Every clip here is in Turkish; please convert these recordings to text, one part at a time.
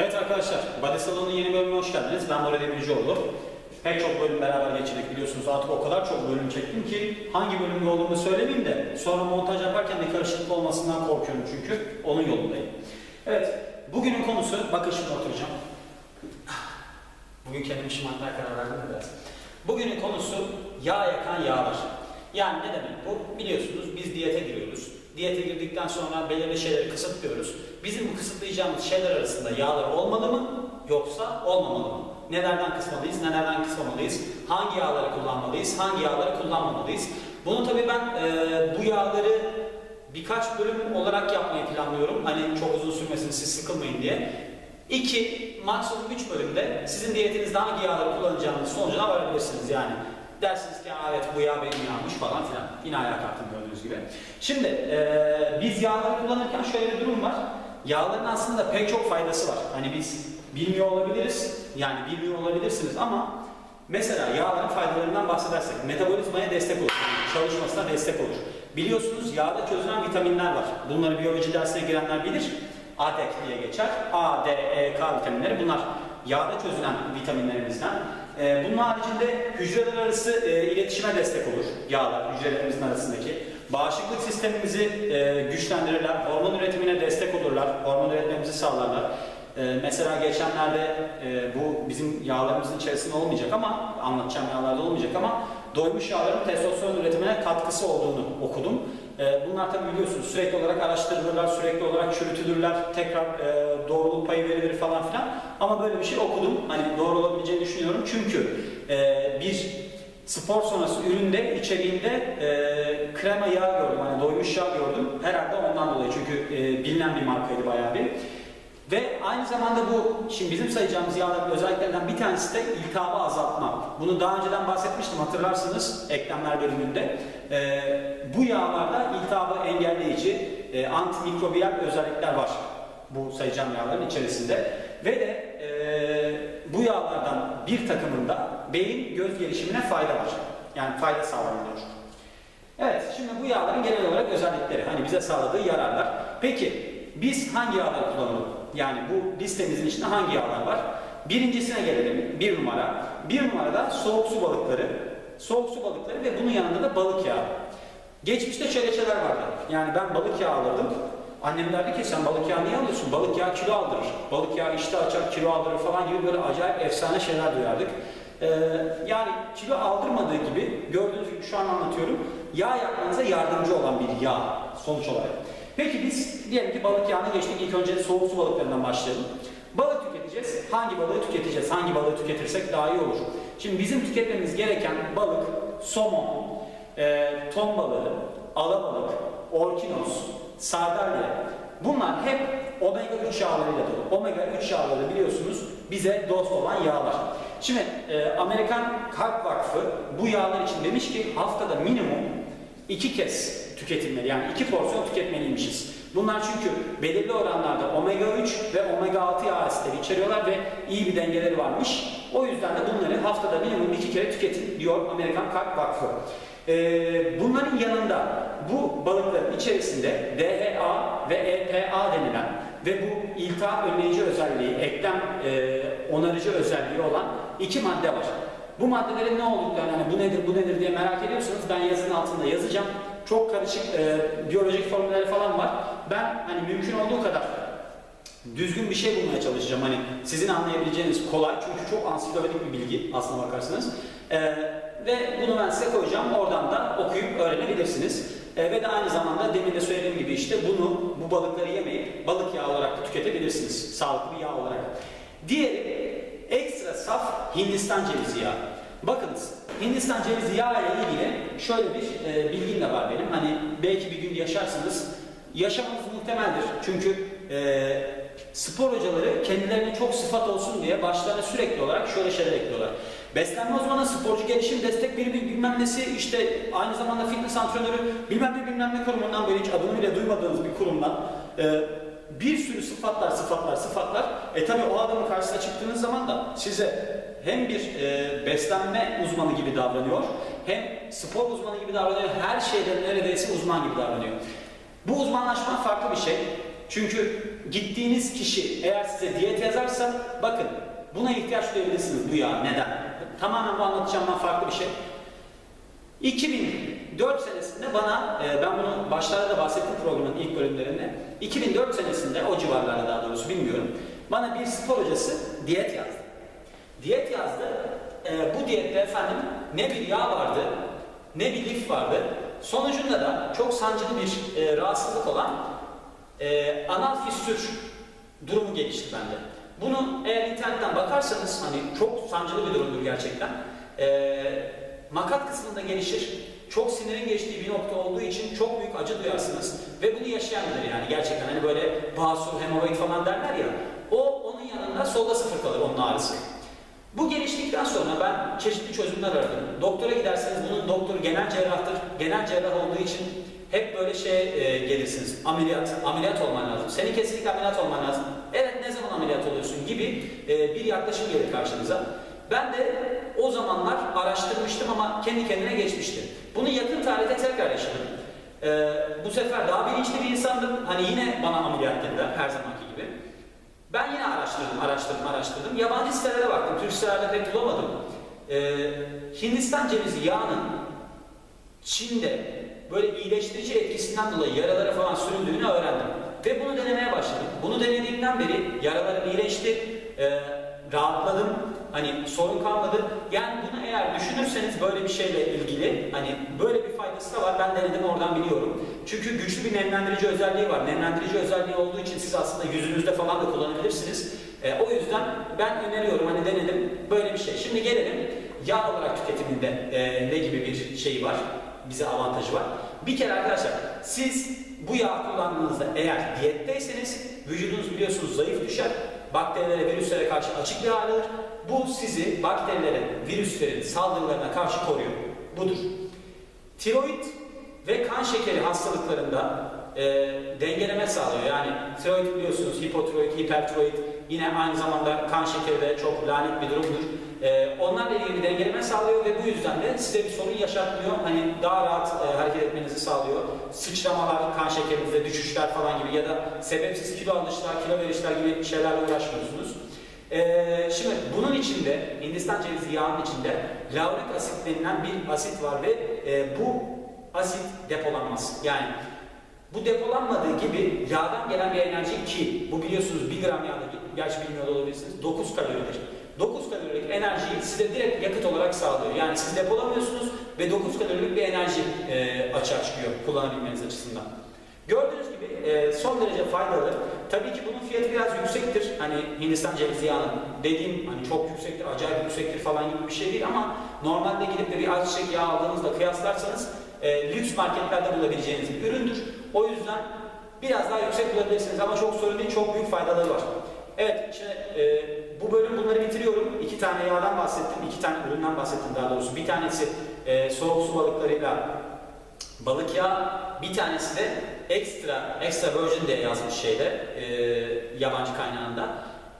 Evet arkadaşlar, Body Salon'un yeni bölümüne hoş geldiniz. Ben Bora Demircioğlu. Pek çok bölüm beraber geçirdik biliyorsunuz. Artık o kadar çok bölüm çektim ki hangi bölümde olduğumu söylemeyeyim de sonra montaj yaparken bir karışıklık olmasından korkuyorum çünkü onun yolundayım. Evet, bugünün konusu, bakın şimdi oturacağım. Bugün kendimi şımartmaya karar verdim de biraz. Bugünün konusu yağ yakan yağlar. Yani ne demek bu? Biliyorsunuz biz diyete giriyoruz. Diyete girdikten sonra belirli şeyleri kısıtlıyoruz. Bizim bu kısıtlayacağımız şeyler arasında yağlar olmalı mı yoksa olmamalı mı? Nelerden kısmalıyız, nelerden kısmamalıyız? Hangi yağları kullanmalıyız, hangi yağları kullanmamalıyız? Bunu tabii ben e, bu yağları birkaç bölüm olarak yapmayı planlıyorum. Hani çok uzun sürmesin, siz sıkılmayın diye. 2, maksimum 3 bölümde sizin diyetinizde hangi yağları kullanacağınız sonucuna varabilirsiniz yani. Dersiniz ki "Aa, evet bu yağ benim yağmış falan filan. Yine ayağa kalktım gördüğünüz gibi. Şimdi eee, biz yağları kullanırken şöyle bir durum var. Yağların aslında pek çok faydası var. Hani biz bilmiyor olabiliriz. Yani bilmiyor olabilirsiniz ama mesela yağların faydalarından bahsedersek metabolizmaya destek olur. Çalışmasına destek olur. Biliyorsunuz yağda çözülen vitaminler var. Bunları biyoloji dersine girenler bilir. ADEK diye geçer. A, D, E, K vitaminleri bunlar yağda çözülen vitaminlerimizden. Ee, bunun haricinde hücreler arası e, iletişime destek olur yağlar hücrelerimizin arasındaki. Bağışıklık sistemimizi e, güçlendirirler, hormon üretimine destek olurlar, hormon üretmemizi sağlarlar. Ee, mesela geçenlerde e, bu bizim yağlarımızın içerisinde olmayacak ama anlatacağım yağlarda olmayacak ama doymuş yağların testosteron üretimine katkısı olduğunu okudum. Ee, bunlar tabi biliyorsunuz sürekli olarak araştırılırlar, sürekli olarak çürütülürler, tekrar e, doğruluk payı verilir falan filan. Ama böyle bir şey okudum. Hani doğru olabileceğini düşünüyorum. Çünkü e, bir spor sonrası üründe içeriğinde e, krema yağ gördüm. Hani doymuş yağ gördüm. Herhalde ondan dolayı. Çünkü e, bilinen bir markaydı bayağı bir. Ve aynı zamanda bu, şimdi bizim sayacağımız yağların özelliklerinden bir tanesi de iltihabı azaltma. Bunu daha önceden bahsetmiştim hatırlarsınız eklemler bölümünde. Ee, bu yağlarda iltihabı engelleyici, e, antimikrobiyal özellikler var bu sayacağım yağların içerisinde. Ve de e, bu yağlardan bir takımında beyin göz gelişimine fayda var. Yani fayda sağlanıyor. Evet, şimdi bu yağların genel olarak özellikleri, hani bize sağladığı yararlar. Peki, biz hangi yağları kullanalım? Yani bu listemizin içinde hangi yağlar var? Birincisine gelelim, bir numara. Bir numarada soğuk su balıkları, soğuk su balıkları ve bunun yanında da balık yağı. Geçmişte şöyle şeyler vardı. Yani ben balık yağı alırdım. Annem derdi ki sen balık yağı niye alıyorsun? Balık yağı kilo aldırır. Balık yağı işte açar, kilo aldırır falan gibi böyle acayip efsane şeyler duyardık. Ee, yani kilo aldırmadığı gibi gördüğünüz gibi şu an anlatıyorum. Yağ yapmanıza yardımcı olan bir yağ sonuç olarak. Peki biz diyelim ki balık yağını geçtik. İlk önce soğuk su balıklarından başlayalım. Balık tüketeceğiz. Hangi balığı tüketeceğiz? Hangi balığı tüketirsek daha iyi olur? Şimdi bizim tüketmemiz gereken balık, somon, e, ton balığı, alabalık, orkinos, sardalya. Bunlar hep omega 3 yağlarıyla dolu. Omega 3 yağları biliyorsunuz bize dost olan yağlar. Şimdi e, Amerikan Kalp Vakfı bu yağlar için demiş ki haftada minimum iki kez tüketilmeli. Yani iki porsiyon tüketmeliymişiz. Bunlar çünkü belirli oranlarda omega 3 ve omega 6 yağ asitleri içeriyorlar ve iyi bir dengeleri varmış. O yüzden de bunları haftada minimum iki kere tüketin diyor Amerikan Kalp Vakfı. Ee, bunların yanında bu balıkların içerisinde DHA ve EPA denilen ve bu iltihap önleyici özelliği, eklem e, onarıcı özelliği olan iki madde var. Bu maddelerin ne olduklarını, hani bu nedir, bu nedir diye merak ediyorsanız ben yazının altında yazacağım. Çok karışık e, biyolojik formülleri falan var. Ben hani mümkün olduğu kadar düzgün bir şey bulmaya çalışacağım. Hani sizin anlayabileceğiniz kolay çünkü çok ansiklopedik bir bilgi aslına bakarsanız. Ee, ve bunu ben size koyacağım. Oradan da okuyup öğrenebilirsiniz. Ee, ve de aynı zamanda demin de söylediğim gibi işte bunu bu balıkları yemeyip balık yağı olarak da tüketebilirsiniz. Sağlıklı bir yağ olarak. Diğeri ekstra saf Hindistan cevizi yağı. Bakınız Hindistan cevizi yağı ile ilgili şöyle bir e, bilgim de var benim. Hani belki bir gün yaşarsınız. Yaşamanız muhtemeldir. Çünkü e, spor hocaları kendilerine çok sıfat olsun diye başlarına sürekli olarak şöyle şeyler ekliyorlar. Beslenme uzmanı, sporcu gelişim destek biri bir bilmem nesi, işte aynı zamanda fitness antrenörü, bilmem ne bilmem ne kurumundan böyle hiç adını bile duymadığınız bir kurumdan e, bir sürü sıfatlar, sıfatlar, sıfatlar. E tabi o adamın karşısına çıktığınız zaman da size hem bir e, beslenme uzmanı gibi davranıyor, hem spor uzmanı gibi davranıyor, her şeyden neredeyse uzman gibi davranıyor. Bu uzmanlaşma farklı bir şey. Çünkü gittiğiniz kişi eğer size diyet yazarsa bakın buna ihtiyaç duyabilirsiniz bu yağ. Neden? Tamamen bu anlatacağımdan farklı bir şey. 2004 senesinde bana, e, ben bunu başlarda da bahsettim programın ilk bölümlerinde. 2004 senesinde, o civarlarda daha doğrusu bilmiyorum. Bana bir spor hocası diyet yazdı. Diyet yazdı. E, bu diyette efendim ne bir yağ vardı, ne bir lif vardı. Sonucunda da çok sancılı bir e, rahatsızlık olan e, anal fistür durumu gelişti bende. Bunu eğer internetten bakarsanız hani çok sancılı bir durumdur gerçekten. E, makat kısmında gelişir. Çok sinirin geçtiği bir nokta olduğu için çok büyük acı duyarsınız ve bunu yaşayan bilir yani gerçekten hani böyle basur, hemoroid falan derler ya o onun yanında solda sıfır kalır onun ağrısı. Bu geliştikten sonra ben çeşitli çözümler aradım. Doktora giderseniz bunun doktoru genel cerrahtır. Genel cerrah olduğu için hep böyle şey e, gelirsiniz. Ameliyat, ameliyat olman lazım. Senin kesinlikle ameliyat olman lazım. Evet ne zaman ameliyat oluyorsun gibi e, bir yaklaşım gelir karşınıza. Ben de o zamanlar araştırmıştım ama kendi kendine geçmişti. Bunu yakın tarihte tekrar yaşadım. E, bu sefer daha bilinçli bir insandım. Hani yine bana ameliyat dediler her zamanki gibi. Ben yine araştırdım, araştırdım, araştırdım. Yabancı sitelere baktım, Türk sitelerde pek bulamadım. Ee, Hindistan cevizi yağının Çin'de böyle iyileştirici etkisinden dolayı yaralara falan sürüldüğünü öğrendim. Ve bunu denemeye başladım. Bunu denediğimden beri yaralarım iyileşti, ee, rahatladım, hani sorun kalmadı. Yani bunu eğer düşünürseniz böyle bir şeyle ilgili, hani böyle bir faydası da var. Ben denedim oradan biliyorum. Çünkü güçlü bir nemlendirici özelliği var. Nemlendirici özelliği olduğu için siz aslında yüzünüzde falan da kullanabilirsiniz. Ee, o yüzden ben öneriyorum hani denedim böyle bir şey. Şimdi gelelim yağ olarak tüketiminde e, ne gibi bir şey var, bize avantajı var. Bir kere arkadaşlar siz bu yağ kullandığınızda eğer diyetteyseniz vücudunuz biliyorsunuz zayıf düşer. Bakterilere, virüslere karşı açık bir halidir. Bu sizi bakterilerin, virüslerin saldırılarına karşı koruyor. Budur. Tiroid ve kan şekeri hastalıklarında e, dengeleme sağlıyor. Yani tiroid biliyorsunuz hipotiroid, hipertiroid yine aynı zamanda kan şekeri de çok lanet bir durumdur. E, onlarla ilgili bir dengeleme sağlıyor ve bu yüzden de size bir sorun yaşatmıyor. Hani daha rahat e, hareket etmenizi sağlıyor. Sıçramalar, kan şekerinizde düşüşler falan gibi ya da sebepsiz kilo alışlar, kilo verişler gibi şeylerle uğraşmıyorsunuz. Ee, şimdi bunun içinde, Hindistan cevizi yağının içinde laurik asit denilen bir asit var ve e, bu asit depolanmaz. Yani bu depolanmadığı gibi yağdan gelen bir enerji ki bu biliyorsunuz 1 gram yağda gerçi bilmiyor olabilirsiniz 9 kaloridir. 9 kalorilik enerjiyi size direkt yakıt olarak sağlıyor. Yani siz depolamıyorsunuz ve 9 kalorilik bir enerji e, açığa çıkıyor kullanabilmeniz açısından. Gördüğünüz gibi e, son derece faydalı. Tabii ki bunun fiyatı biraz yüksektir. Hani Hindistan cevizi yağının dediğim hani çok yüksektir, acayip yüksektir falan gibi bir şey değil ama normalde gidip de bir ayçiçek yağı aldığınızda kıyaslarsanız e, lüks marketlerde bulabileceğiniz bir üründür. O yüzden biraz daha yüksek bulabilirsiniz ama çok sorun değil, çok büyük faydaları var. Evet, şimdi e, bu bölüm bunları bitiriyorum. İki tane yağdan bahsettim, iki tane üründen bahsettim daha doğrusu. Bir tanesi e, soğuk su balıklarıyla balık yağı, bir tanesi de extra, extra virgin diye yazmış şeyde, e, yabancı kaynağında.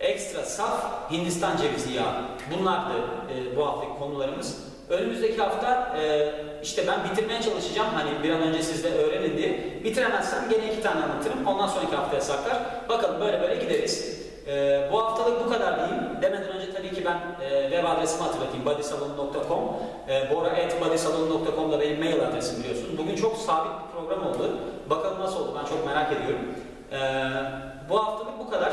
Ekstra saf Hindistan cevizi yağı. Bunlardı e, bu haftaki konularımız. Önümüzdeki hafta e, işte ben bitirmeye çalışacağım hani bir an önce siz öğrenin diye. Bitiremezsem gene iki tane anlatırım. Ondan sonraki haftaya saklar. Bakalım böyle böyle gideriz. E, bu haftalık bu kadar diyeyim. Demeden önce tabii ki ben e, web adresimi hatırlatayım. bodysalon.com e, bora.bodysalon.com da benim mail adresim biliyorsunuz. Bugün çok sabit bir program oldu. Bakalım nasıl oldu ben çok merak ediyorum. E, bu haftalık bu kadar.